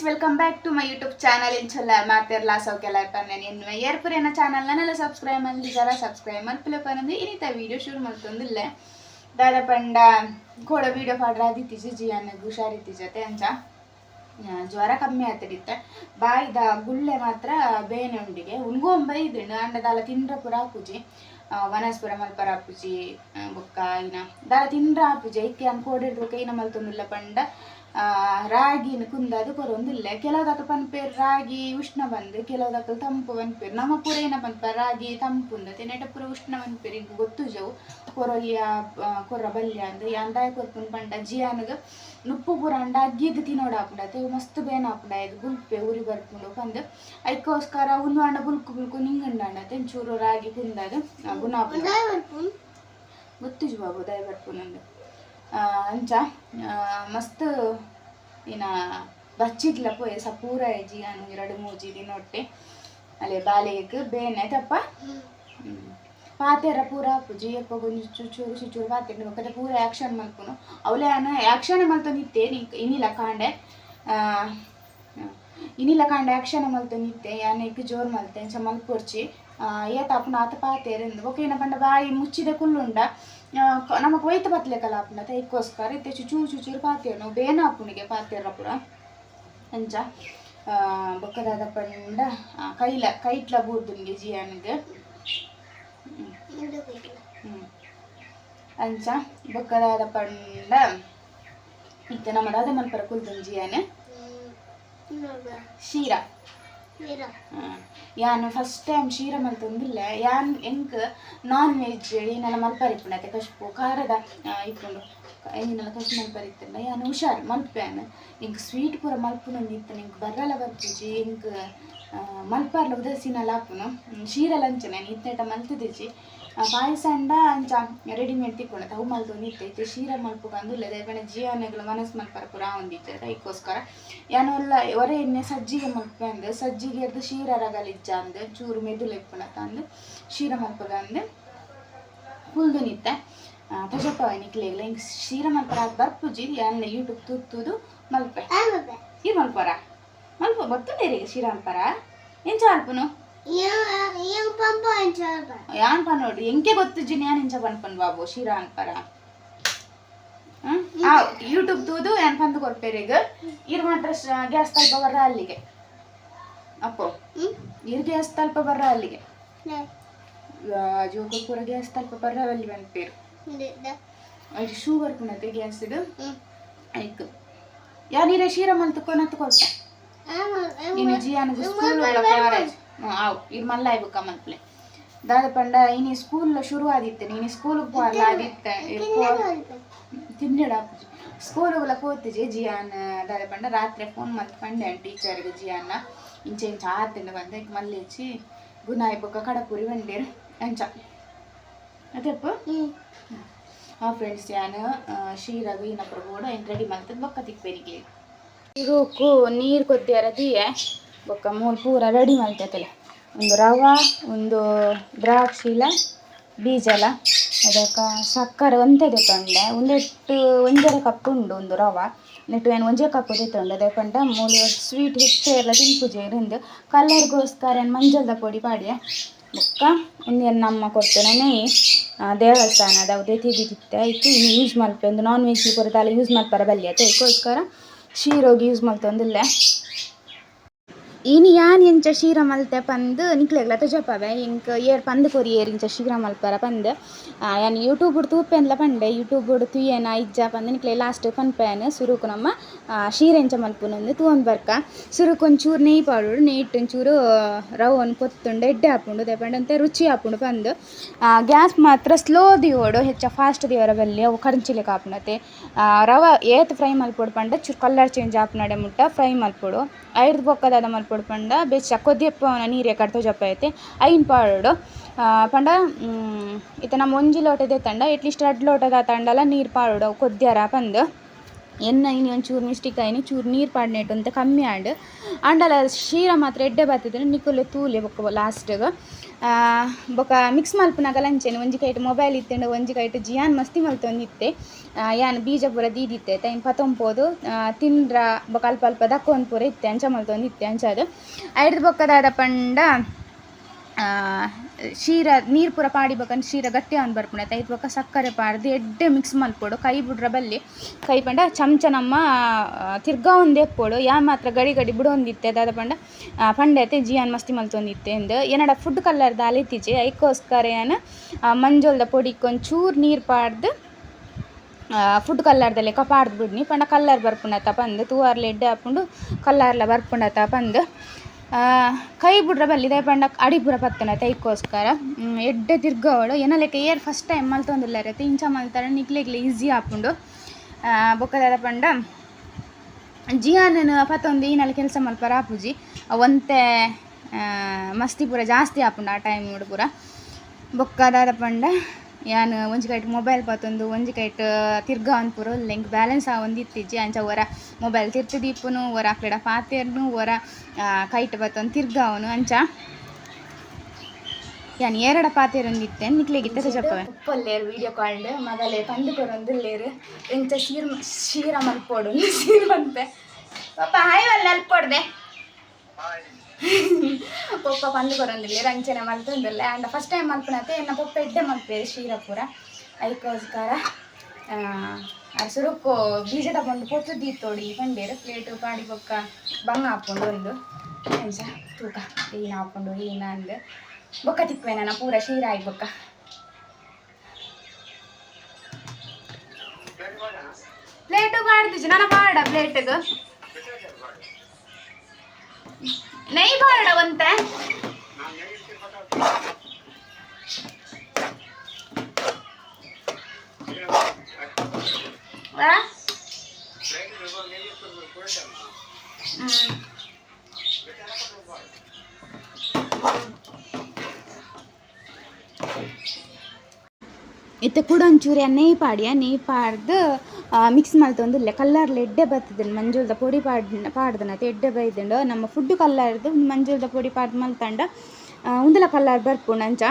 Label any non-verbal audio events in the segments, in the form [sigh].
Friends welcome back to my YouTube channel ಇಂಚಲ್ಲ ಮಾತಿರ್ಲ ಸೌಕೆಲ್ಲ ಇರ್ತಾನೆ ಎನ್ನುವ ಏರ್ಪುರೇನ ಚಾನಲ್ ನನ್ನೆಲ್ಲ ಸಬ್ಸ್ಕ್ರೈಬ್ ಮಾಡಿ ಜರ ಸಬ್ಸ್ಕ್ರೈಬ್ ಮಲ್ಪಲಪ್ಪನಂದು ಇನ್ನಿತ ವೀಡಿಯೋ ಶುರು ಮಾಡ್ತೊಂದಿಲ್ಲ ದಾದ ಪಂಡ ಘೋಡ ವೀಡಿಯೋ ಪಾಡ್ರ ಆದಿತ್ತೀಜ ಜಿಯನ್ನ ಹುಷಾರಿತ್ತೀಜತೆ ಅಂಚ ಆ, ಜ್ವರ ಕಮ್ಮಿ ಆಗ್ತಿರುತ್ತೆ ಬಾಯ್ದ ಗುಳ್ಳೆ ಮಾತ್ರ ಬೇನೆ ಉಂಡಿಗೆ ಉಣ್ಗೊಂಬ ಇದ್ದುಂಡು ಅಂಡ ದಾಲ ತಿಂಡ್ರ ಪುರ ಪೂಜೆ ವನಸ್ಪುರ ಮಲ್ಪರ ಪೂಜೆ ಬೊಕ್ಕ ಇನ ದಾಲ ತಿಂಡ್ರ ಪೂಜೆ ಐಕೆ ಅನ್ ಇನ್ನ ಮಲ್ತೊಂದಿಲ್ಲ ಪಂಡ ರಾಗಿನ ಕುಂದದು ಕೊರೊಂದಿಲ್ಲ ಕೆಲವುದಕ್ಕ ಪನ್ಪೇರು ರಾಗಿ ಉಷ್ಣ ಬಂದು ಕೆಲವುದಕ್ಕ ತಂಪು ಪನ್ಪೇರು ನಮ್ಮ ಪೂರ ಏನ ಪನ್ಪ ರಾಗಿ ತಂಪು ಉಂದತೆ ನೆಟ ಪುರ ಉಷ್ಣ ಈಗ ಗೊತ್ತು ಜವು. ಕೊರೊಲಿಯ ಕೊರ ಬಲ್ಯ ಅಂದ್ರೆ ಅಂದಾಯ ಕೊರ್ಪುನ್ ಪಂಡ ಜಿಯಾನಗ ನುಪ್ಪು ಪೂರ ಅಂಡ ಅಗ್ಗಿದ್ದು ತಿನ್ನೋಡು ತೆ ಮಸ್ತ್ ಬೇನ ಹಾಪುಂಡ ಇದು ಗುಲ್ಪೆ ಉರಿ ಬರ್ಪುಂಡು ಪಂದ್ ಐಕೋಸ್ಕರ ಉಂದು ಅಂಡ ಬುಲ್ಕು ಬುಲ್ಕು ನಿಂಗಂಡ ಚೂರು ರಾಗಿ ಕುಂದ ಅದು ಗುಣ ಹಾಪುಂಡ ಗೊತ್ತು ಬಾಬು ದಯ ಬರ್ಪುನಂದು ಅಂಚ ಮಸ್ತ್ ಇನ್ನ ಬಚ್ಚಿದ್ಲ ಪೋಯೆ ಸ, ಪೂರ ಎಜಿ ಅನು ಎರಡು ಮೂಜಿ ದಿನೊಟ್ಟೆ ಅಲೆ ಬಾಲೆಗ್ ಬೇನೆ ತಪ್ಪ. ಪಾತೆರ ಪೂರ ಪೂಜಿ ಎಪ್ಪ ಗೊಂಜಿ ಚೂರು ಚೂರು ಪಾತೆರ ಬಕ್ಕದ ಪೂರ ಆಕ್ಷನ್ ಮಲ್ಪುನು ಅವಲೆ ಅನ ಆಕ್ಷನ್ ಮಲ್ತು ನಿತ್ತೆ ನಿಂಕ್ ಇನಿಲ ಕಾಂಡೆ. ಇನಿಲ ಕಾಂಡೆ ಆಕ್ಷನ್ ಮಲ್ತು ನಿತ್ತೆ ಯಾನೆಕ್ ಜೋರ್ ಮಲ್ತೆ ಎಂಚ ಮಲ್ಪೊರ್ಚಿ. ಏತ ಅಪ್ಪನ ಆತ ಪಾತೆರೆಂದು ಬೊಕ ಏನ ಪಂಡ ಬಾಯಿ ಮುಚ್ಚಿದ ಕುಲ್ಲುಂಡ. ನಮಕ್ ಒಯ್ತ ಬತ್ಲೆಕಲ್ಲ ಅಪ್ಪನ ತೈಕೋಸ್ಕರ ಇತ್ತೆ ಚೂಚು ಚೂಚೂರು ಪಾತೆರ್ ನಾವು ಬೇನ ಅಪ್ಪನಿಗೆ ಪಾತಿಯರ ಪುರ ಅಂಚ ಬೊಕ್ಕದಾದ ಪಂಡ ಕೈಲ ಕೈಟ್ಲ ಬೂರ್ದುನ್ಗೆ ಜಿಯಾನ್ಗೆ. ಹ್ಮ್. ಅಂಚ ಬೊಕ್ಕದಾದ ಪಂಡ ಇತ್ತೆ ನಮ್ಮ ದಾದ ಮಲ್ಪರ ಕುಲ್ದನ್ ಜಿಯಾನೆ ಶೀರ. ಯಾನ್ ಫಸ್ಟ್ ಟೈಮ್ ಶೀರ ಮಲ್ತೊಂದಿಲ್ಲ ಯಾನ್ ಎಂಕ್ ನಾನ್ ವೆಜ್ ಏನೆಲ್ಲ ಮಲ್ಪರಿಪ್ಪುಂಡು ಅತ್ತೆ ಕಶ್ಪು, ಖಾರದ ಇಪ್ಪುಂಡು ಏನೆಲ್ಲ ಕಷ್ಟ ಬರೀತಲ್ಲ ಯಾನು ಹುಷಾರ್ ಮಲ್ಪೇನ್ ಇಂಕ್ ಸ್ವೀಟ್ ಪೂರ ಮಲ್ಪುನೊಂದು ಇತ್ತು ನಿಂಗೆ ಬರಲ್ಲ ಬರ್ತಿಜಿ ಇಂಕ್ ಮಲ್ಪಾರ್ಲ ಉದಸಿನಲ್ಲ ಆಪುನು ಹ್ಮ್, ಶೀರ ಲಂಚನೆ ಇತ್ತೇಟ ಮಲ್ತಿದಿಜಿ ಪಾಯಸ ಅಂಡ ಅಂಚ ರೆಡಿಮೇಡ್ ತಿಕ್ಕೊಂಡ ಅವು ಮಲ್ತೊಂದು ಇತ್ತೈತೆ ಶೀರ ಮಲ್ಪುಗ ಅಂದಿಲ್ಲ ದೇವಣ ಜೀವನಗಳು ಮನಸ್ಸು ಮಲ್ಪರ ಪುರ ಒಂದಿತ್ತೆ. ಅದಕ್ಕೋಸ್ಕರ ಯಾನೆಲ್ಲ ಒರೆ ಎಣ್ಣೆ ಸಜ್ಜಿಗೆ ಮಲ್ಪೆ ಅಂದು. ಸಜ್ಜಿಗೆ ಎದ್ದು ಶೀರ ರಗಲಿಜ್ಜ ಅಂದು. ಚೂರು ಮೆದುಳು ಇಪ್ಪುನತ ಅಂದು. ಶೀರ ಮಲ್ಪಗ ಅಂದು. ಹುಲ್ದು ನಿತ್ತೆ ತಜಪ್ಪ ನಿಕ್ಲೆಗ್ಲ ಹಿಂಗೆ ಶೀರ ಮಲ್ಪರ ಬರ್ಪುಜಿ ಯಾನ್ ಯೂಟ್ಯೂಬ್ ತುತ್ತುದು ಮಲ್ಪೆ. ಈ ಮಲ್ಪರ ಮಲ್ಪ ಗೊತ್ತುಂಡೇರಿಗೆ ಶೀರ ಮಲ್ಪರ ಎಂಚ ಅಲ್ಪನು ಯಾನ್ ಪನೋಡು ಎಂಕೆ ಗೊತ್ತುಜಿ ಯಾನ್ ಇಂಚ ಪನ್ಪನ್ ಬಾಬು ಶೀರ ಅನ್ಪರ ಯೂಟ್ಯೂಬ್ ತೂದು ಏನ್ ಪಂದು ಕೊರ್ಪೇರಿಗ ಇರ್ ಮಾತ್ರ ಗ್ಯಾಸ್ ತಲ್ಪ ಬರ್ರ ಅಲ್ಲಿಗೆ. ಅಪ್ಪೋ. ಇರ್ ಗ್ಯಾಸ್ ತಲ್ಪ ಬರ್ರ ಅಲ್ಲಿಗೆ. ಜೋಗ ಪೂರ ಗ್ಯಾಸ್ ತಲ್ಪ ಬರ್ರ ಅಲ್ಲಿ ಬಂದ್ಪೇರು. ಅದು ಶುಗರ್ ಬರ್ಪುನತೆ ಗ್ಯಾಸ್ ಯಾ ನೀರ ಶೀರ ಮಲ್ತು ಕೊನ ಕೊಲ್ಪ ಇನ್ನು ಜಿಯಾನದು ಸ್ಕೂಲ್ ಕಾಲೇಜ್ ಆವ್ ಇರ್ ಮಲ್ಲ ಆಯ್ಬೇಕ ಮಲ್ಪಲೆ. ದಾದ ಪಂಡ ಇನಿ ಸ್ಕೂಲ್ ಶುರು ಆದಿತ್ತೆ ನೀನು ಸ್ಕೂಲ್ ಪೋಲ್ಲ ಆದಿತ್ತೆ ತಿನ್ನಡ ಸ್ಕೂಲ್ಗಳ ಪೋತಿಜಿ ಜಿಯಾನ್ ದಾದ ಪಂಡ ರಾತ್ರಿ ಫೋನ್ ಮತ್ತೆ ಪಂಡೆ ಟೀಚರ್ಗೆ ಜಿಯಾನ. ಇಂಚೆ ಇಂಚ ಆತಿಂದ ಬಂದೆ ಮಲ್ಲಿಚ್ಚಿ ಗುಣ ಕಡ ಕಡಪುರಿ ಬಂಡೇರು ಅಂಚ. ಅದೇ ಆ ಫ್ರೆಂಡ್ಸ್ ഫ്രണ്ട്സ് ഞാൻ ಶ್ರೀ ಕೂಡ ರೆಡಿ ಮಾಡ್ತದೆ ಬೊಕ್ಕ ತಿಕ್ಬೇರಿಗೆ ಇರುಕು ನೀರು ಕೊದ್ದಿರದಿಯೇ ಬೊಕ್ಕ ಮೂರು ಪೂರ ರೆಡಿ ಮಾಡ್ತೈತಲ್ಲ. ಒಂದು ರವ ಒಂದು ದ್ರಾಕ್ಷಿಲ ಬೀಜಲ ಅದಕ್ಕೆ ಸಕ್ಕರೆ ಒಂದೇ ತೊಂಡೆ ಒಂದೆಟ್ಟು ಒಂದರ ಕಪ್ ಉಂಡು ಒಂದು ರವ. ನೆಟ್ಟು ಏನು ಒಂದೇ ಕಪ್ ತೊಂಡೆ ಅದಕ್ಕಂಡ ಮೂಲ ಸ್ವೀಟ್ ಹೆಚ್ಚು ಎಲ್ಲ ತಿನ್ಪುಜೆ ಇರಿಂದ ಕಲರ್ಗೋಸ್ಕರ ಮಂಜಲ್ದ ಪೊಡಿ ಪಾಡಿಯ? ಬೊಕ್ಕ. ಒಂದು ನಮ್ಮ ಕೊಡ್ತೇನೆ ದೇವಸ್ಥಾನದ ಅದೇ ತಿದ್ದಿತ್ತೆ ಆಯ್ತು. ಇನ್ನು ಯೂಸ್ ಮಲ್ಪೆ ಉಂದು ನಾನ್ ವೆಜ್ ಪೂರದಲ್ಲ ಯೂಸ್ ಮಲ್ಪರ ಬಲ್ಯ. ಅದಕ್ಕೋಸ್ಕರ ಶೀರೋಗಿ ಯೂಸ್ ಮಲ್ತೊಂದಿಲ್ಲ ಯಾನ್ ಎಂಚ ಶೀರ ಮಲ್ತೆ ಪಂದ್ ನಿಕ್ಲೆಗ್ಲ ತಜಪವೆ ಇಂಕ್ ಏರ್ ಪಂದ್ ಕೊರಿ ಏರ್ ಇಂಚ ಶೀರ ಮಲ್ಪರ ಪಂದ್ ಯಾನ್ ಯೂಟ್ಯೂಬ್ ತೂಪೆನ್ಲ ಪಂಡೆ ಯೂಟ್ಯೂಬ್ ತುಯೇನ ಇಜ್ಜ ಪಂದ್ ನಿಕ್ಲೆ ಲಾಸ್ಟ್ ಪನ್ಪೇನ್ ಸುರುಕು ನಮ್ಮ ಆ, ಶೀರ ಎಂಚ ಮಲ್ಪುನೊಂದು ತೂವೊಂದು ಬರ್ಕ ಸುರುಕು ಒಂಚೂರು ನೆಯ್ ಪಾಡುಡು ನೆಯ್ಟ್ ಒಂಚೂರು ರವನ್ ಪೊತ್ತುಂಡು ಎಡ್ಡೆ ಹಾಪುಂಡು ದೇಪಂಡಂತೆ ರುಚಿ ಹಾಪುಂಡು ಪಂದ್ ಗ್ಯಾಸ್ ಮಾತ್ರ ಸ್ಲೋ ದಿಯೋಡು ಹೆಚ್ಚ ಫಾಸ್ಟ್ ದಿಯೋರ ಬಲ್ಲಿ ಅವು ಕರ್ಚಿಲೆ ಕಾಪುನತೆ ರವ ಏತ್ ಫ್ರೈ ಮಲ್ಪೊಡು ಪಂಡ ಚೂರು ಕಲರ್ ಚೇಂಜ್ ಆಪುನಡೆ ಮುಟ್ಟ ಫ್ರೈ ಮಲ್ಪೊಡು ಐದು ಬೊಕ್ಕದಾದ ಮಲ್ಪೊಡು ಪಂಡ ಬೆಚ್ಚ ಕೊದ್ದಿಯಪ್ಪವನ ನೀರ್ ಕಡ್ತೋ ಜಪ್ಪ ಐತೆ. ಐನ್ ಪಾಡು ಆ, ಪಂಡ ಇತ್ತ ನಮ್ಮ ಒಂಜಿ ಲೋಟದ ತಂಡ ಎಟ್ಲೀಸ್ಟ್ ಎರಡು ಲೋಟದ ತಂಡಲ ನೀರು ಪಾಡು ಕೊದ್ಯಾರ ಪಂದ್. ಎನ್ನ ಇನಿ ಒಂಚೂರು ಮಿಸ್ಟೇಕ್ ಚೂರು ನೀರು ಪಾಡ್ನೆಟ್ ಅಂತ ಕಮ್ಮಿ ಆಂಡ್ ಆಂಡಲ ಶೀರ ಮಾತ್ರ ಎಡ್ಡೆ ಬರ್ತದೆ ನಿಕುಲು ತೂಲೆ ಬೊಕ್ಕ ಲಾಸ್ಟ್ಗೆ ಬೊಕ ಮಿಕ್ಸ್ ಮಲ್ಪುನಾಗ ಲಂಚೆನೆ ಒಂಜಿ ಕೈಟ್ ಮೊಬೈಲ್ ಇತ್ತೆಂಡು ಒಂಜಿ ಕೈಟ್ ಜಿಯಾನ್ ಮಸ್ತಿ ಮಲ್ತೊಂದಿತ್ತೆ ಯಾನ್ ಬೀಜ ಪೂರ ದೀದಿತ್ತೆ, ತೈನ್ ಪತೊಂಪೋದು ತಿಂದ್ರ ಬೊಕ ಅಲ್ಪ ಅಲ್ಪ ದಕ್ಕೊಂದು ಪೂರ ಇತ್ತೆ ಅಂಚ ಮಲ್ತೊಂದಿತ್ತೆ ಅಂಚದು. ಐಡ್ದು ಬೊಕ್ಕದಾದ ಪಂಡ ಶೀರ ನೀರು ಪೂರ ಪಾಡಿ ಬೇಕಂದ್ರೆ ಶೀರ ಗಟ್ಟಿ ಅವ್ನು ಬರ್ಪುಣ. ಐದು ಬೊಕ್ಕ ಸಕ್ಕರೆ ಪಾಡ್ದು ಎಡ್ಡೆ ಮಿಕ್ಸ್ ಮಲ್ಪೋಡು. ಕೈ ಬಿಡ್ರ ಬಲ್ಲಿ ಕೈ ಪಂಡ ಚಮಚ ನಮ್ಮ ತಿರ್ಗಾ ಒಂದೇ ಎಪ್ಪೋಡು. ಯಾ ಮಾತ್ರ ಗಡಿ ಗಡಿ ಬಿಡೊಂದಿತ್ತೆ ದಾದ ಪಂಡ ಪಂಡತೆ ಜಿಯಾನ್ ಮಸ್ತಿ ಮಲ್ತೊಂದಿತ್ತೆ ಎಂದು ಏನಡ ಫುಡ್ ಕಲರ್ ದಾಲಿತಿಜೆ ಐಕೋಸ್ಕರ ಏನು ಮಂಜೋಲ್ದ ಪೊಡಿಗೆ ಚೂರು ನೀರು ಪಾಡ್ದು ಫುಡ್ ಕಲ್ಲರ್ದಲ್ಲಿ ಕಪಾಡ್ದು ಬಿಡ್ನಿ. ಪಂಡ ಕಲ್ಲರ್ ಬರ್ಪುಂಡತ ಪಂದ್. ತೂವಾರ್ಲ ಎಡ್ಡೆ ಹಾಕೊಂಡು ಕಲ್ಲರ್ಲ ಬರ್ಪುಂಡತ ಪಂದ್. ಆ, ಕೈ ಬುಡ್ರ ಬಲ್ಲಿದೆ ಪಂಡ ಅಡಿ ಪೂರ ಪತ್ತನ ತೈಕೋಸ್ಕರ ಎಡ್ಡೆ ತಿರ್ಗವಳು ಏನ ಲೆಕ್ಕ ಏರ್ ಫಸ್ಟ್ ಟೈಮ್ ಮಲ್ತೊಂದಿಲ್ಲ ರೀತಿ ಇಂಚ ಮಲ್ತಾರ ನಿಕ್ಲೆಗ್ಲೆ ಈಸಿ ಹಾಕೊಂಡು ಬೊಕ್ಕದಾದ ಪಂಡ ಜಿಯಾನನು ಪತ್ತೊಂದು ಈನಲ್ಲಿ ಕೆಲಸ ಮಲ್ಪರ ಆಪುಜಿ ಒಂತೆ ಮಸ್ತಿ ಪೂರ ಜಾಸ್ತಿ ಆಪುಂಡು ಆ ಟೈಮ್ ಪೂರ. ಬೊಕ್ಕದಾದ ಪಂಡ ಯಾನ್ ಒಂಜಿ ಕೈಟ್ ಮೊಬೈಲ್ ಪತೊಂದು ಒಂಜಿ ಕೈಟ್ ತಿರ್ಗಾ ಒಂದು ಪೂರ ಎಂಕ್ ಬ್ಯಾಲೆನ್ಸ್ ಆ ಒಂದು ಇತ್ತಿಜ್ಜಿ ಅಂಚ ಒರ ಮೊಬೈಲ್ ತಿರ್ತದೀಪುನು ಒರ ಅಕ್ಲೆಡ ಪಾತೆರ್ನು ಒರ ಕೈಟ್ ಬತ್ತೊಂದು ತಿರ್ಗಾವನು. ಅಂಚ ಯಾನ್ ಎರಡ ಪಾತೆರ್ ಒಂದಿತ್ತೆ ನಿಕ್ಲೆಗಿತ್ತೆ ತಜಪ್ಪವೆ ಉಪ್ಪಲ್ಲೇರು ವಿಡಿಯೋ ಕಾಲ್ಡ್ ಮಗಲೆ ಪಂದು ಕೊರೊಂದುಲ್ಲೇರು ಎಂಚ ಶೀರ್ ಶೀರ ಮಲ್ಪೋಡು ಶೀರ್ ಮಂತೆ ಪಾಪ ಹಾಯ್ ಅಲ್ಲಿ ಅಲ್ಪೊಡ್ದೆ. [laughs] ಪೊಪ್ಪ ಪಂದು ಕೊರೊಂದಿಲ್ಲ ರಂಚನೆ ಮಲ್ತೊಂದಿಲ್ಲ ಆ್ಯಂಡ್ ಫಸ್ಟ್ ಟೈಮ್ ಮಲ್ಪನತ್ತೆ ಎನ್ನ ಪೊಪ್ಪ ಎಡ್ಡೆ ಮಲ್ಪೇರು ಶೀರ ಪೂರ ಐಕೋಸ್ಕರ ಸುರುಕು ಬೀಜ ತಗೊಂಡು ಪೊತ್ತು ದೀತೋಡಿ ಪಂಡೇರು ಪ್ಲೇಟು ಪಾಡಿ ಬೊಕ್ಕ ಬಂಗ ಹಾಕೊಂಡು ಒಂದು, ಎಂಚ, ತೂಕ ಈನ ಹಾಕೊಂಡು ಈನ ಅಂದು. ಬೊಕ್ಕ ತಿಕ್ವೆ ನಾನು, ಪೂರ ಶೀರ ಆಯ್ ಬೊಕ್ಕ. ಪ್ಲೇಟು ಪಾಡ್ದಿಜಿ ನಾನು ಪಾಡ ಪ್ಲೇಟ್ಗೆ ಒಂತೆ ಆ? ಹ್ಮ್. ಇತ್ತೆ ಕೂಡ ಒಂಚೂರು ನೆಯ್ ಪಾಡಿಯ ನೆಯ್ ಪಾಡ್ದು ಮಿಕ್ಸ್ ಮಲ್ತೊಂದುಲ್ಲೆ ಕಲ್ಲರ್ಲ ಎಡ್ಡೆ ಬರ್ತದಿಲ್ಲ ಮಂಜುಳದ ಪೊಡಿ ಪಾಡ್ ಪಾಡ್ದನತ್ತೆ ಎಡ್ಡೆ ಬೈದಂಡು ನಮ್ಮ ಫುಡ್ ಕಲ್ಲರ್ದು ಮಂಜುಳದ ಪೊಡಿ ಪಾಡ್ ಮಲ್ತಂಡ ಉಂದಲ ಕಲ್ಲರ್ ಬರ್ಪುಂಡು ಅಂಚ.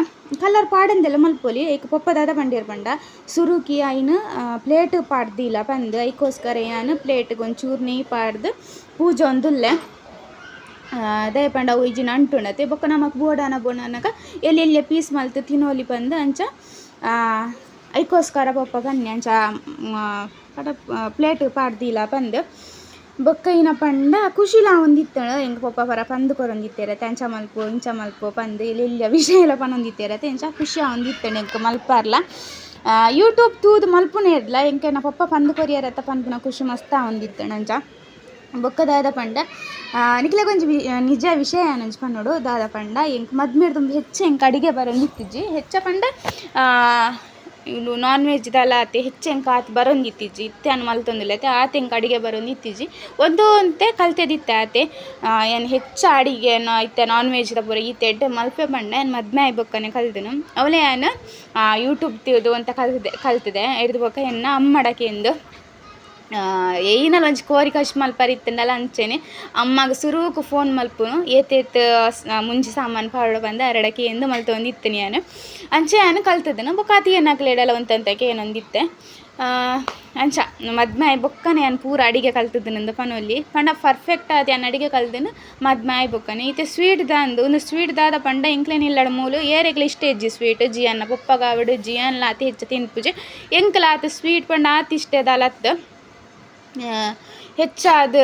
ಕಲ್ಲರ್ ಪಾಡಂದೆಲ್ಲ ಮಲ್ಪೊಲಿ ಐಕ್ ಪೊಪ್ಪದಾದ ಪಂಡಿರ್ ಪಂಡ, ಸುರುಕಿ, ಐನ್ ಪ್ಲೇಟ್ ಪಾಡ್ದಿಲ್ಲ ಪಂದ್, ಐಕೋಸ್ಕರ ಯಾನ್ ಪ್ಲೇಟ್ಗೆ ಒಂಚೂರು ನೆಯ್ ಪಾಡ್ದು, ಪೂಜೆ ಒಂದುಲ್ಲೆ ದಯಪಂಡ ಇಜಿನ ಅಂಟುಂಡತೆ ಬೊಕ್ಕ ನಮಕ್ ಬೋಡಾನ ಬೋಡಾನಗ ಎಲ್ಲಿ ಪೀಸ್ ಮಲ್ತು ತಿನ್ನೋಲಿ ಬಂದು ಅಂಚ ಐಕೋಸ್ಕರ ಬೊಪ್ಪ ಬನ್ನಿ ಅಂಚ ಪ್ಲೇಟ್ ಪಾಡ್ದಿಲ್ಲ ಬಂದು ಬೊಕ್ಕ ಇನ ಪಂಡ ಖುಷಿಲ ಒಂದಿತ್ತಳ. ಎಂಗ ಪಪ್ಪ ಪರ ಪಂದು ಕೊರೊಂದಿತ್ತೇರ ತೆಂಚ ಮಲ್ಪು, ಇಂಚ ಮಲ್ಪು, ಪಂದು. ಇಲ್ಲಿ ಇಲ್ಲಿ ವಿಷಯ ಎಲ್ಲ ಪನೊಂದಿತ್ತೇರ ತೆಂಚ ಖುಷಿ ಒಂದಿತ್ತಣ ಎಂಕ ಮಲ್ಪಾರ್ಲ. ಯೂಟ್ಯೂಬ್ ತೂದು ಮಲ್ಪುನೇ ಇರ್ಲ. ಎಂಕೆ ನಾ ಪಪ್ಪ ಪಂದು ಕೊರಿಯರತ್ತ ಪನ್ಪುನ ಖುಷಿ ಮಸ್ತ ಒಂದಿತ್ತಣ ಅಂಚ. ಬೊಕ್ಕ ದಾದ ಪಂಡ. ನಿಖಿಲ ಕೊಂಚ ನಿಜ ವಿಷಯ ಏನಂಚ ಪನ್ನೋಡು ದಾದ ಪಂಡ ಎಂಕ್ ಮದ್ಮೇಡ್ ತುಂಬ ಹೆಚ್ಚು ಎಂಕ್ ಅಡಿಗೆ ಬರೋಂದಿತ್ತಿಜ್ಜಿ. ಹೆಚ್ಚ ಪಂಡ ಇವು ನಾನ್ ವೆಜ್ ದಲ ಆತೆ ಹೆಚ್ಚೆಂಕ ಆತು ಆತ ಬರೋಂದಿತ್ತಿಜ್ಜಿ ಇತ್ತೆ ಅನ್ ಮಲ್ತೊಂದಿಲ್ಲ ಆತೆ ಆತ ಎಂಕ್ ಅಡಿಗೆ ಬರೊಂದಿತ್ತಿಜಿ ಒಂದು ಅಂತೆ ಕಲ್ತೆದಿತ್ತೆ ಆತೆ. ಏನು ಹೆಚ್ಚು ಅಡಿಗೆ ಇತ್ತೆ ನಾನ್ ವೆಜ್ ದ ಪೂರ ಈತೆ ಎಡ್ಡೆ ಮಲ್ಪೆ ಪಂಡ ಏನು ಮದ್ಮೆ ಆಯ್ಬೇಕನ್ನೇ ಕಲ್ತನು ಅವಲೇ ಏನು ಯೂಟ್ಯೂಬ್ ತಿಳಿದು ಅಂತ ಕಲ್ತಿದೆ. ಕಲ್ತಿದೆ ಹಿಡ್ದು ಬೊಕ್ಕ ಎನ್ನ ಅಮ್ಮಡಕ್ಕೆ ಏನಲ್ಲಿ ಒಂಜಿ ಕೋರಿ ಕಶ್ ಮಲ್ಪರಿತ್ತಂಡಲ ಅಂಚೆನೆ. ಅಮ್ಮಗ ಸುರುಕು ಫೋನ್ ಮಲ್ಪುನು. ಏತೇತ್ ಮುಂಜಿ ಸಾಮಾನು ಪಾಡು ಬಂದ ಎರಡಕ್ಕೆ ಎಂದು ಮಲ್ತೊಂದಿತ್ತು ನಾನು ಅಂಚೆ ನಾನು ಕಲ್ತದನು ಬೊಕ್ಕ ಅತಿ ಏನಾಕ್ಲೇಡಲ್ಲ ಒಂತಂತಕ್ಕೆ ಏನೊಂದಿತ್ತೆ. ಅಂಚ ಮದ್ಮಾಯ್ ಬೊಕ್ಕನೆ ನಾನು ಪೂರ ಅಡಿಗೆ ಕಲ್ತದನಂದು ಪನೊಲ್ಲಿ ಪಂಡ ಪರ್ಫೆಕ್ಟ್ ಆದ ಏನು ಅಡಿಗೆ ಕಲ್ತನು ಮದ್ಮಾಯ್ ಬೊಕ್ಕನೆ. ಇತ್ತೆ ಸ್ವೀಟ್ ದಾಂದು ಒಂದು ಸ್ವೀಟ್ ದಾದ ಪಂಡ ಇಂಕ್ಲೇನ್ ಇಲ್ಲಡ ಮೂಲು. ಏರೆಗ್ಲಿ ಇಷ್ಟ ಇಜ್ಜಿ ಸ್ವೀಟ್ ಜಿಯನ್ನ ಜಿ ಅನ್ನ ಅತಿ ಹೆಚ್ಚು ತಿನ್ಪುಜೆ. ಎಂಕ್ಲಾತ್ ಆತ ಸ್ವೀಟ್ ಪಂಡ ಆತಿ ಇಷ್ಟ ದಾಲತ್ತು. ಹೆಚ್ಚಾದ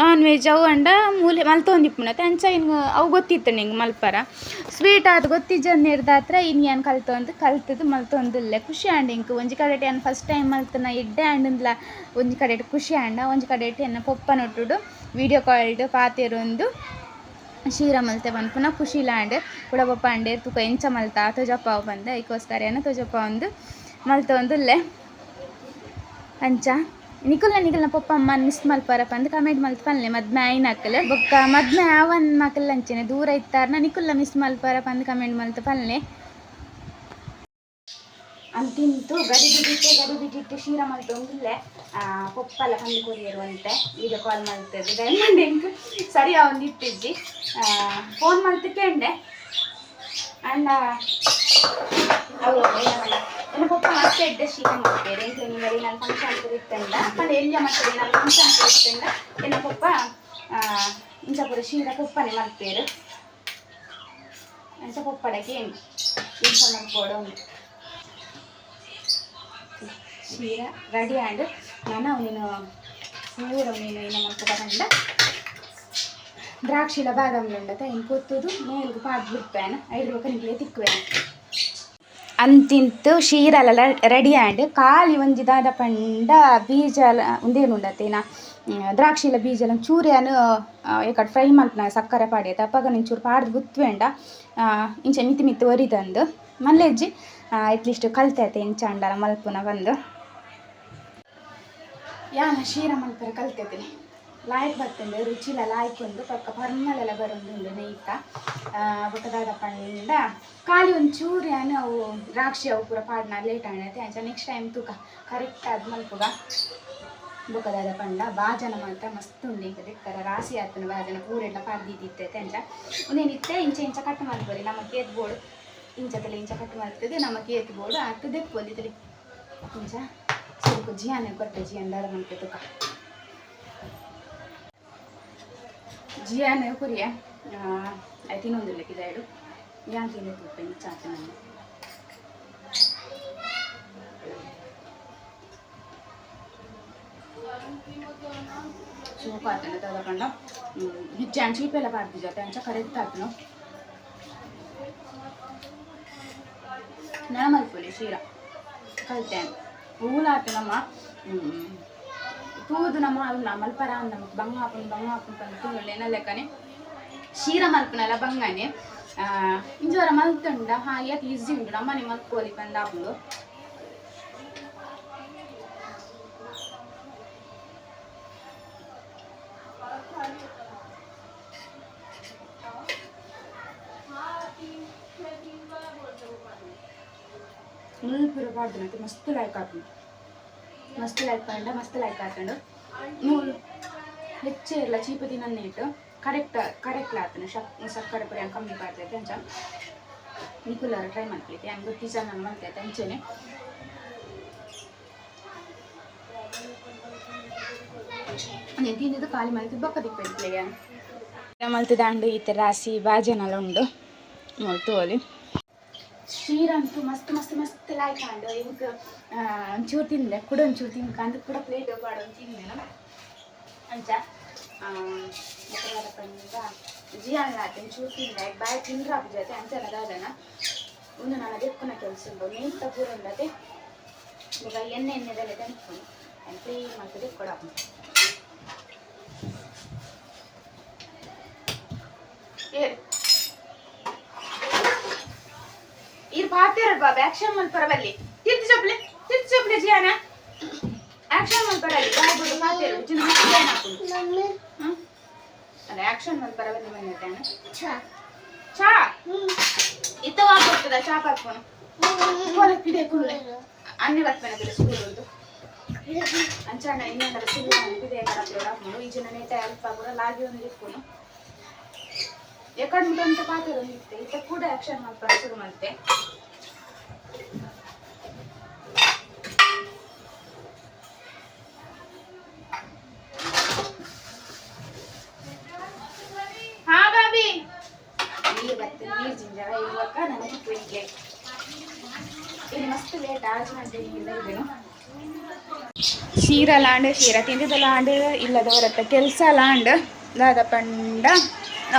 ನಾನ್ ವೆಜ್ ಅವು ಅಂಡ ಮೂಲೆ ಮಲ್ತೊಂದಿಪ್ಪುನ ಅಂಚ ಇನ್ನು ಅವು ಗೊತ್ತಿತ್ತು ನಿಂಗೆ ಮಲ್ಪರ. ಸ್ವೀಟ್ ಅದು ಗೊತ್ತಿಜ್ಜನ್ ಹತ್ರ ಇನ್ನು ಏನು ಕಲ್ತೊಂದು ಕಲ್ತದ್ದು ಮಲ್ತೊಂದಿಲ್ಲ. ಖುಷಿ ಆಂಡ್ ಇಂಕ್. ಒಂಜಿ ಕಡೆಟ್ ಏನು ಫಸ್ಟ್ ಟೈಮ್ ಮಲ್ತನ ಎಡ್ಡೆ ಆಂಡಂದ್ಲ, ಒಂಜಿ ಕಡೆಟ್ ಖುಷಿ ಆಂಡ, ಒಂಜಿ ಕಡೆ ಏನು ಪೊಪ್ಪ ನೊಟ್ಟುಡು ವಿಡಿಯೋ ಕಾಲ್ಡ್ ಪಾತೆರೊಂದು, ಶೀರ ಮಲ್ತೆ ಬಂದು ಪುನಃ ಖುಷಿ ಲ್ಯಾಂಡ್ ಕೂಡ ಪಪ್ಪ ಆಂಡೆ, ತುಕ ಎಂಚ ಮಲ್ತ ತೊಜಪ್ಪ ಬಂದೆ ಐಕೋಸ್ಕರ ಏನ ತೊಜಪ್ಪ ಒಂದು ಮಲ್ತ ಒಂದುಲ್ಲೆ ಅಂಚ? ನಿಕುಲ್ನ ನಿಕಲ್ನ ಪಪ್ಪ ಅಮ್ಮ ಮಿಸ್ ಮಲ್ಪಾರಪ್ಪ ಅಂತ ಕಮೆಂಟ್ ಮಲ್ತ್ ಪನ್ಲೆ ಮದ್ಮೆ ಆಯ್ನ ಹಾಕಲೆ ಬೊಕ್ಕ ಮದ್ಮೆ ಆವನ್ ಮಕ್ಕಳ ಅಂಚೆನೆ ದೂರ ಇತ್ತಾರ್ನ ನಿಕುಲ್ನ ಮಿಸ್ ಮಲ್ಪಾರಪ್ಪ ಅಂತ ಕಮೆಂಟ್ ಮಲ್ತ್ ಪನ್ಲೆ ಅಂತಿಂತು ಗಡಿ ಬಿಟ್ಟಿಟ್ಟೆ ಗಡಿ ಬಿಟ್ಟಿಟ್ಟು ಶೀರ ಮಲ್ತೊಂದಿಲ್ಲೆ ಪೊಪ್ಪಲ ಪಂದು ಕೊರಿಯರು ಅಂತೆ ಈಗ ಕಾಲ್ ಮಾಡ್ತದೆ ಡೈಮಂಡ್ ಹೆಂಗ್ ಸರಿ ಅವನ್ ಇಟ್ಟಿದ್ದಿ ಫೋನ್ ಮಾಡ್ತಿ ಅಂಡ ಅಣ್ಣ ಪಪ್ಪ ಮತ್ತೆ ಇದ್ದ ಶೀತ ಮಾಡ್ತೇವೆ ಎಂತ ನಿಮ್ಮಲ್ಲಿ ನಾನು ಫಂಕ್ಷನ್ ಅಂತ ಇತ್ತಂಡ ಪಂಡ ಎಲ್ಲಿ ಮಾಡ್ತೇವೆ ನಾನು ಫಂಕ್ಷನ್ ಅಂತ ಇತ್ತಂಡ ಎನ್ನ ಪಪ್ಪ ಇಂಚ ಪುರ ಶೀರ ಪಪ್ಪನೆ ಮಲ್ಪೇರು ಎಂತ ಪಪ್ಪಡಕ್ಕೆ ಏನು ಇಂಚ ಮಲ್ಪೋಡು ಉಂಟು ಶೀರ ರೆಡಿ ಆ್ಯಂಡ್ ನಾನು ನೀನು ಮೂರು ನೀನು ಇನ್ನು ಮತ್ತೆ ತಗೊಂಡ ದ್ರಾಕ್ಷಿಲ ಬಾದಾಮ್ ಉಂಡತ ಇನ್ನು ಕೊತ್ತುದು ಮೇಲ್ಗೆ ಪಾಡ್ ಬಿಡ್ಪೇನ ಐದು ರೂಪಾಯಿ ನಿಂಗೆ ತಿಕ್ಕುವೇನ ಅಂತಿಂತು ಶೀರಲ ರೆಡಿ ಆಂಡ್ ಕಾಲಿ ಒಂಜಿ ದಾದ ಪಂಡ ಬೀಜ ಉಂದೇನು ಉಂಡತ್ತೇನ ದ್ರಾಕ್ಷಿಲ ಬೀಜಲ ಚೂರ್ಯಾನು ಏಕಡ್ ಫ್ರೈ ಮಲ್ಪನ ಸಕ್ಕರೆ ಪಾಡಿ ಅಪ್ಪಗ ನಿಂಚೂರು ಪಾಡ್ದು ಗುತ್ವೇಂಡ ಇಂಚೆ ಮಿತಿ ಮಿತಿ ಒರಿದಂದು. ಮಲ್ಲೆಜ್ಜಿ ಅಟ್ಲೀಸ್ಟ್ ಕಲ್ತೈತೆ ಇಂಚ ಅಂಡಲ ಮಲ್ಪುನ ಬಂದು. ಯಾನ ಶೀರ ಮಲ್ಪರ ಕಲ್ತಿದ್ದೀನಿ ಲಾಯ್ಕ್ ಬರ್ತಂದೆ ರುಚಿಲ ಒಂದು ಪಕ್ಕ ಪರ್ಮಲೆಲ್ಲ ಬರೋದು ನೈತ ಬೊಕ್ಕದಾದ ಪಂಡ ಖಾಲಿ ಒಂದು ಚೂರು ಏನು ಅವು ದ್ರಾಕ್ಷಿ ಅವು ಪೂರ ಪಾಡ್ನ ಲೇಟ್ ಆಣೈತೆ ಅಂಚ ನೆಕ್ಸ್ಟ್ ಟೈಮ್ ತೂಕ. ಕರೆಕ್ಟ್ ಆದ ಮಲ್ಪುಗ. ಬುಕದಾದ ಪಂಡ ಬಾಜನ ಮಾತ್ರ ಮಸ್ತ್ ಉಂಡು ಇಂಕ ದಿಕ್ಕರ ರಾಸಿ ಆತನ ಬಾಜನ ಪೂರೆಲ್ಲ ಪಾಡ್ದಿದ್ದಿತ್ತೆ ಅಂಚ ಒಂದೇನಿತ್ತೆ ಇಂಚ ಇಂಚ ಕಟ್ ಮಾಡ್ಬೋರಿ ನಮ್ಮ ಕೇತ್ ಬೋರ್ಡ್ ಇಂಚದಲ್ಲಿ ಇಂಚ ಕಟ್ ಮಾಡ್ತದೆ ನಮ್ಮ ಕೇತ್ ಬೋರ್ಡ್ ಆತು ತಲೆ ಇಂಚ. ಸ್ವಲ್ಪ ಜಿಯಾನೆ ಕೊಟ್ಟೆ, ಜಿಯಾನ್ ದಾದ ಮಲ್ಪೆ ತುಕ ಜಿಯಾನೆ ಕುರಿಯ ಅದು ತಿನ್ನೊಂದಿಲ್ಲ ಕಿದಾಡು ಯಾನ್ ತಿನ್ನಿ ತುಪ್ಪ ಇಂಚ ಆತ ನಾನು ಸೂಪ್ ಆತನ ತಗೊಂಡ ಹಿಚ್ಚಾನ್ ಚೀಪೆಲ್ಲ ಬಾರ್ದಿ ಜೊತೆ ಅಂಚ ಕರೆಕ್ಟ್ ಆತನು ನಾ ಮಲ್ಪೊಲಿ ಶೀರ. ಕಲ್ತೇನೆ. ಹೂಲಾತು ನಮ್ಮ ತೂದು ನಮ್ಮ ಅಲ್ಲ ಮಲ್ಪರ ನಮ್ಮ ಬಂಗ ಹಾಕೊಂಡು ಬಂಗ ಹಾಕೊಂಡು ಬಂದು ತುಳ್ಳು ಏನ ಲೆಕ್ಕನೆ ಶೀರ ಮಲ್ಪನಲ್ಲ ಬಂಗನೆ ಇಂಜೋರ ಮಲ್ತುಂಡ ಹಾಗೆ ಈಸಿ ಉಂಟು ನಮ್ಮನೆ ಮಲ್ಕೋಲಿ ಬಂದ ಹಾಕೊಂಡು ಮುಲ್ಪುರ ಬಾರ್ದು ಮತ್ತೆ ಮಸ್ತ್ ಲೈಕ್ ಹಾಕೊಂಡು ಮಸ್ತ್ ಲೈಕ್ ಪಂಡ ಮಸ್ತ್ ಲೈಕ್ ಹಾಕೊಂಡು ನೂಲು ಹೆಚ್ಚೆ ಇಲ್ಲ ಚೀಪದಿ ನನ್ನ ಇಟ್ಟು ಕರೆಕ್ಟ್ ಕರೆಕ್ಟ್ ಆತನ ಶಕ್ ಸಕ್ಕರೆ ಪುರಿ ಹಂಗೆ ಕಮ್ಮಿ ಬರ್ತೈತೆ ಅಂಚ ನಿಕುಲರ ಟ್ರೈ ಮಾಡ್ಲಿಕ್ಕೆ ಹಂಗೆ ಪಿಜ್ಜಾ ನಾನು ಮಾಡ್ತೈತೆ ಅಂಚೆನೆ నేను తినేది ఖాళీ మళ్ళీ బొక్క తిప్పెట్లే మళ్ళీ దాండు ఈత రాసి బాజనలు ఉండు మొత్తోలి ಶೀರ ಅಂತೂ ಮಸ್ತ್ ಮಸ್ತ್ ಮಸ್ತ್ ಲಾಯ್ಕ್ ಅಂಡು ಇವಕ್ಕೆ ಒಂಚೂರು ತಿಂದೆ ಕೂಡ ಒಂಚೂರು ತಿನ್ಕ ಅಂದ್ರೆ ಕೂಡ ಪ್ಲೇಟ್ ಬಾಡ ತಿಂದೇನು ಅಂಚ ಪಂಡ ಜಿಯಾನ್ ಆತ ಒಂಚೂರು ತಿಂದೆ ಬಾಯ್ ತಿಂದ್ರ ಜೊತೆ ಅಂಚನ ದಾದನ ಒಂದು ನಾನು ಅದಕ್ಕೂನ ಕೆಲಸ ಉಂಟು ನೀರು ತಪೂರ ಉಂಡತೆ ಈಗ ಎಣ್ಣೆ ಎಣ್ಣೆದಲ್ಲೇ ತೆನ್ಕೊಂಡು ಕ್ಲೀನ್ ಮಾಡ್ತದೆ ಕೊಡ ಏ ಇರ್ ಪಾತಿರಲ್ ಬಾಬಾ ಆಕ್ಷನ್ ಮಲ್ಪರವಲ್ಲಿ ತಿರ್ತಿ ಚಪ್ಪಲೆ ತಿರ್ತಿ ಚಪ್ಪಲೆ ಜಿಯಾನ ಆಕ್ಷನ್ ಮಲ್ಪರಲ್ಲಿ ಬಾಯ್ಬಿಡು ಪಾತಿರಲ್ ಚಿನ್ನ ಜಿಯಾನ ಹಾಕೊಂಡು ಅಲ್ಲ ಆಕ್ಷನ್ ಮಲ್ಪರವಲ್ಲಿ ಬಂದಿದ್ದಾನೆ ಚಾ ಇತ್ತ ವಾಪರ್ತದ ಚಾ ಪಾರ್ಕೊಂಡು ಕೊಲಕ್ಕಿದೆ ಕುಳ್ಳೆ ಅನ್ನೆ ಬರ್ತಾನೆ ಬಿಡ ಸ್ಕೂಲ್ ಅಂಚಾಣ ಇನ್ನೊಂದರ ಸುಳ್ಳು ಇದೆ ಹಾಕೊಂಡು ಈ ಜನ ನೇಟ ಹೆಲ್ಪ್ ಕೂಡ ಲಾಗಿ ಒಂದು ಇಟ್ಕೊಂಡು ಎಕಡೆ ಅಂತ ಪಾತ್ರ ಬಂದಿತ್ತೆ ಇತ್ತ ಕೂಡ ಆಕ್ಷನ್ ಶುರು ಹಾ, ಬಾಬಿ. ಇರುವಾಗ ನನಗೆ ಮಸ್ತ್ ಲೇಟ್ ಶೀರ ಲಾಂಡ್ ಶೀರ ತಿಂದಿದ್ದ ಲಾಂಡ್ ಇಲ್ಲದವರತ್ತ. ಕೆಲಸ ಲಾಂಡ್, ದಾದ ಪಂಡ.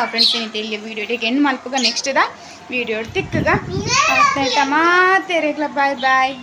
ಫ್ರೆಂಡ್ಸ್ ಏನಿತ್ತು ಇಲ್ಲಿ ವೀಡಿಯೋ ಇಡೀಗ ಹೆಣ್ಣು ಮಲ್ಪಗ ನೆಕ್ಸ್ಟ್ ದ ವೀಡಿಯೋ ತಿಕ್ಕಗ. ಮಾತೇರೆ ಬಾಯ್ ಬಾಯ್